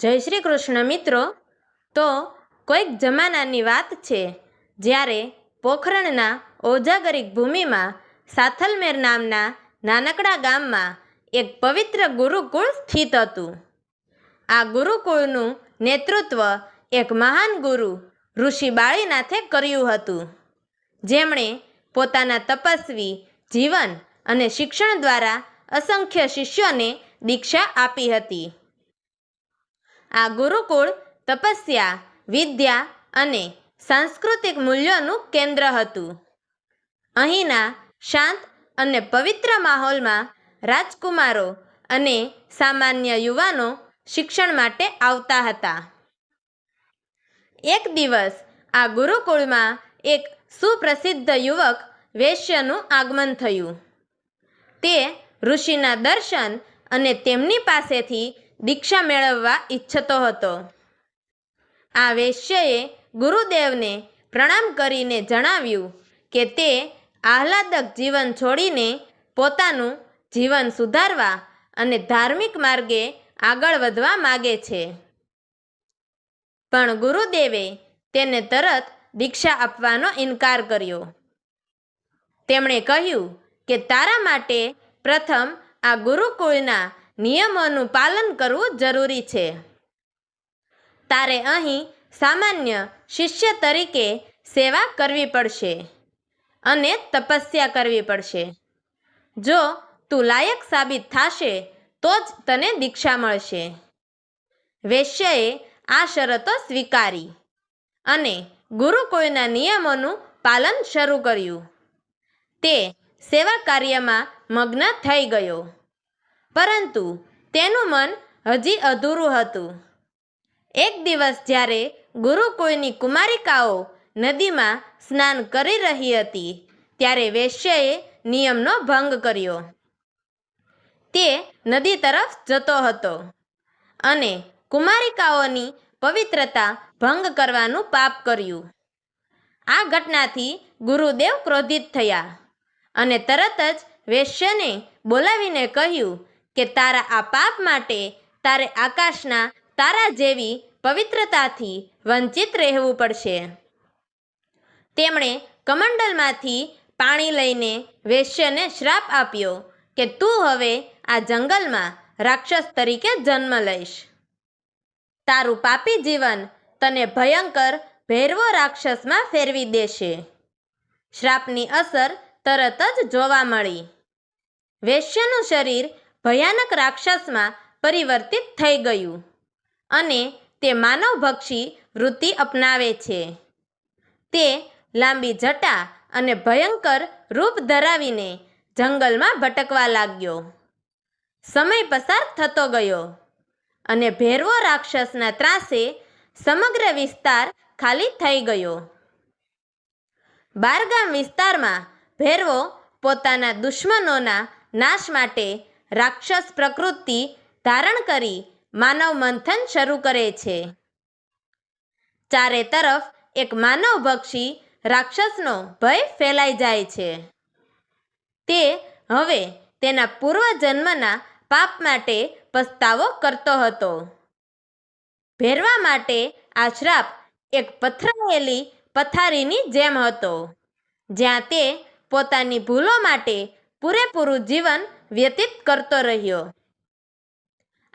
જય શ્રી કૃષ્ણ, મિત્રો. તો કોઈક જમાનાની વાત છે, જ્યારે પોખરણના ઓજાગરિક ભૂમિમાં સાથલમેર નામના નાનકડા ગામમાં એક પવિત્ર ગુરુકુળ સ્થિત હતું. આ ગુરુકુળનું નેતૃત્વ એક મહાન ગુરુ ઋષિ બાળીનાથે કર્યું હતું. જેમણે પોતાના તપસ્વી જીવન અને શિક્ષણ દ્વારા અસંખ્ય શિષ્યોને દીક્ષા આપી હતી. આ ગુરુકુળ તપસ્યા, વિદ્યા અને સાંસ્કૃતિક મૂલ્યોનું કેન્દ્ર હતું. અહીંના શાંત અને પવિત્ર માહોલમાં રાજકુમારો અને સામાન્ય યુવાનો શિક્ષણ માટે આવતા હતા. એક દિવસ આ ગુરુકુળમાં એક સુપ્રસિદ્ધ યુવક વૈશ્યનું આગમન થયું. તે ઋષિના દર્શન અને તેમની પાસેથી દીક્ષા મેળવવા ઈચ્છતો હતો. આ વૈશ્યએ ગુરુદેવને પ્રણામ કરીને જણાવ્યું કે તે આહલાદક જીવન છોડીને પોતાનું જીવન સુધારવા અને ધાર્મિક માર્ગે આગળ વધવા માગે છે. પણ ગુરુદેવે તેને તરત દીક્ષા આપવાનો ઇનકાર કર્યો. તેમણે કહ્યું કે તારા માટે પ્રથમ આ ગુરુકુળના નિયમોનું પાલન કરવું જરૂરી છે. તારે અહીં સામાન્ય શિષ્ય તરીકે સેવા કરવી પડશે અને તપસ્યા કરવી પડશે. જો તું લાયક સાબિત થશે, તો જ તને દીક્ષા મળશે. વૈશ્યએ આ શરતો સ્વીકારી અને ગુરુકુળના નિયમોનું પાલન શરૂ કર્યું. તે સેવા કાર્યમાં મગ્ન થઈ ગયો. પરંતુ તેનું મન હજી અધૂરું હતું. એક દિવસ જ્યારે ગુરુકુળની કુમારિકાઓ નદીમાં સ્નાન કરી રહી હતી, ત્યારે વૈશ્યએ નિયમનો ભંગ કર્યો. તે નદી તરફ જતો હતો અને કુમારિકાઓની પવિત્રતા ભંગ કરવાનું પાપ કર્યું. આ ઘટનાથી ગુરુદેવ ક્રોધિત થયા અને તરત જ વૈશ્યને બોલાવીને કહ્યું કે તારા આ પાપ માટે તારે આકાશના તારા જેવી પવિત્રતાથી વંચિત રહેવું પડશે. તેમણે કમંડલમાંથી પાણી લઈને વૈશ્યને શ્રાપ આપ્યો કે તું હવે આ જંગલમાં રાક્ષસ તરીકે જન્મ લઈશ. તારું પાપી જીવન તને ભયંકર ભેરવો રાક્ષસમાં ફેરવી દેશે. શ્રાપની અસર તરત જ જોવા મળી. વૈશ્યનું શરીર ભયાનક રાક્ષસમાં પરિવર્તિત થઈ ગયું અને તે માનવભક્ષી વૃત્તિ અપનાવે છે. તે લાંબી જટા અને ભયંકર રૂપ ધરાવીને જંગલમાં ભટકવા લાગ્યો. સમય પસાર થતો ગયો અને ભેરવો રાક્ષસના ત્રાસે સમગ્ર વિસ્તાર ખાલી થઈ ગયો. બારગામ વિસ્તારમાં ભેરવો પોતાના દુશ્મનોના નાશ માટે રાક્ષસ પ્રકૃતિ ધારણ કરી માનવ મંથન શરૂ કરે છે. ચારે તરફ એક માનવભક્ષી રાક્ષસનો ભય ફેલાઈ જાય છે. તે હવે તેના પૂર્વજન્મના પાપ માટે પસ્તાવો કરતો હતો. ભેરવા માટે આ શ્રાપ એક પથરાયેલી પથારીની જેમ હતો, જ્યાં તે પોતાની ભૂલો માટે પૂરેપૂરું જીવન વ્યતીત કરતો રહ્યો.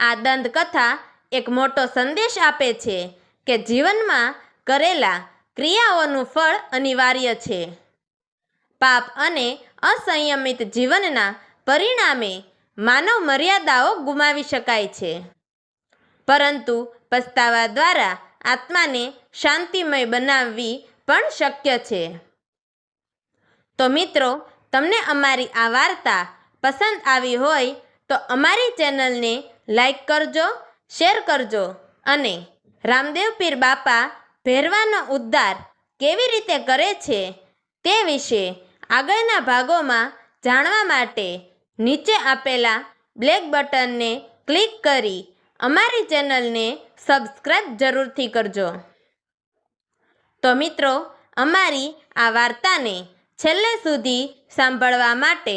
આ દંતકથા એક મોટો સંદેશ આપે છે કે જીવનમાં કરેલા ક્રિયાઓનું ફળ અનિવાર્ય છે. પાપ અને અસંયમિત જીવનના પરિણામે માનવ મર્યાદાઓ ગુમાવી શકાય છે. પરંતુ પસ્તાવા દ્વારા આત્માને શાંતિમય બનાવવી પણ શક્ય છે. તો મિત્રો, તમને અમારી આ વાર્તા પસંદ આવી હોય તો અમારી ચેનલને લાઈક કરજો, શેર કરજો અને રામદેવ પીર બાપા ભેરવાનો ઉદ્ધાર કેવી રીતે કરે છે તે વિશે આગળના ભાગોમાં જાણવા માટે નીચે આપેલા બ્લેક બટનને ક્લિક કરી અમારી ચેનલને સબસ્ક્રાઈબ જરૂરથી કરજો. તો મિત્રો, અમારી આ વાર્તાને છેલ્લે સુધી સાંભળવા માટે